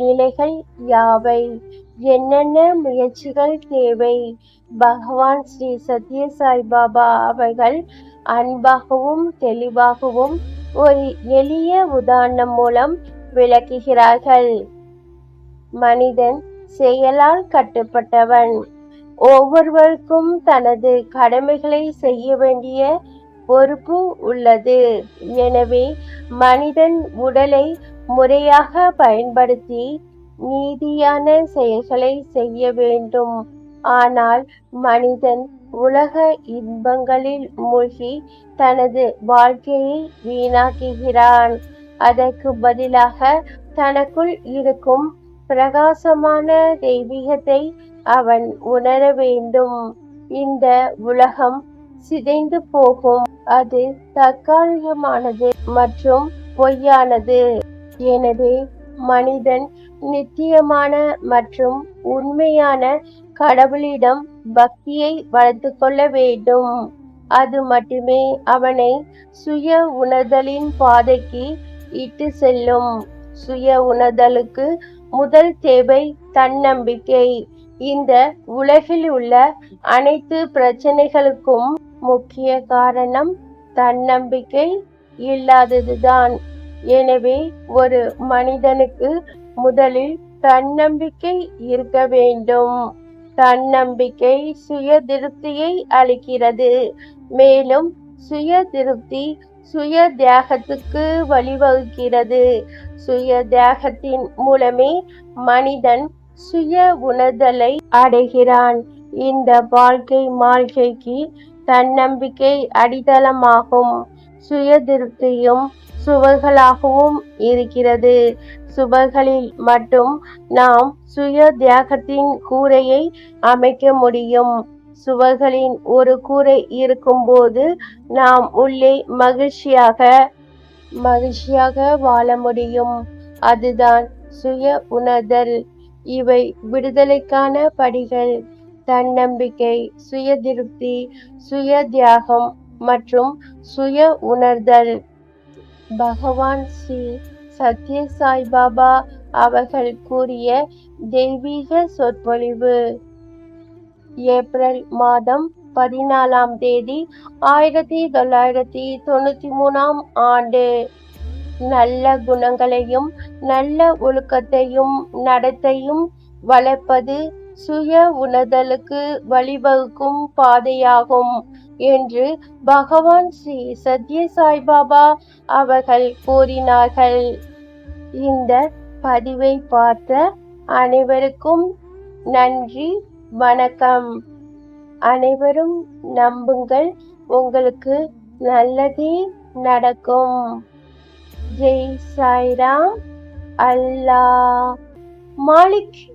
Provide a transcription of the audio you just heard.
நிலைகள் யாவை? என்னென்ன முயற்சிகள் தேவை? பகவான் ஸ்ரீ சத்ய சாய்பாபா அவர்கள் அன்பாகவும் தெளிவாகவும் ஒரு எளிய உதாரணம் மூலம் விளக்குகிறார்கள். மனிதன் செயலால் கட்டுப்பட்டவன். ஒவ்வொருவருக்கும் தனது கடமைகளை செய்ய வேண்டிய பொறுப்பு உள்ளது. எனவே மனிதன் உடலை முறையாக பயன்படுத்தி நீதியான செயல்களை செய்ய வேண்டும். ஆனால் மனிதன் உலக இன்பங்களில் மூழ்கி தனது வாழ்க்கையை வீணாக்குகிறான். அதற்கு பதிலாக தனக்குள் இருக்கும் பிரகாசமான தெய்வீகத்தை அவன் உணர வேண்டும். இந்த உலகம் சிதைந்து போகும். அது தற்காலிகமானது மற்றும் பொய்யானது. எனவே மனிதன் நித்தியமான மற்றும் உண்மையான கடவுளிடம் பக்தியை வளர்த்து கொள்ள வேண்டும். அது மட்டுமே அவனை சுய உணர்தலின் பாதைக்கு இட்டு செல்லும். சுய உணர்தலுக்கு முதல் தேவை தன்னம்பிக்கை. இந்த உலகில் உள்ள அனைத்து பிரச்சனைகளுக்கும் முக்கிய காரணம் தன்னம்பிக்கை இல்லாததுதான். எனவே ஒரு மனிதனுக்கு முதலில் தன்னம்பிக்கை இருக்க வேண்டும். தன்னம்பிக்கை சுய திருப்தியை அளிக்கிறது. மேலும் சுய திருப்தி சுய தியாகத்துக்கு வழிவகுக்கிறது. சுய தியாகத்தின் மூலமே மனிதன் சுய உணர்தலை அடைகிறான். இந்த வாழ்க்கை மாளிகைக்கு தன்னம்பிக்கை அடித்தளமாகும். சுய திருப்தியும் சுவர்களாகவும் இருக்கிறது. சுவர்களில் மட்டும் நாம் சுய தியாகத்தின் கூரையை அமைக்க முடியும். சுவர்களின் ஒரு கூரை இருக்கும்போது நாம் உள்ளே மகிழ்ச்சியாக மகிழ்ச்சியாக வாழ முடியும். அதுதான் சுய உணர்தல். இவை விடுதலைக்கான படிகள். தன்னம்பிக்கை சுய திருப்தி சுய தியாகம் மற்றும் சுய உணர்தல். பகவான் ஸ்ரீ சத்ய சாய்பாபா அவர்கள் கூறிய தெய்வீக சொற்பொழிவு. ஏப்ரல் மாதம் பதினாலாம் தேதி ஆயிரத்தி தொள்ளாயிரத்தி தொண்ணூத்தி மூணாம் ஆண்டு. நல்ல குணங்களையும் நல்ல ஒழுக்கத்தையும் நடத்தையும் வளர்ப்பது சுய உணர்தலுக்கு வழிவகுக்கும் பாதையாகும். என்று பகவான் ஸ்ரீ சத்ய சாய்பாபா அவர்கள் கூறினார்கள். இந்த பதிவை பார்த்த அனைவருக்கும் நன்றி வணக்கம். அனைவரும் நம்புங்கள் உங்களுக்கு நல்லதே நடக்கும். ஜெய் சாய்ராம். அல்லா மாலிக்.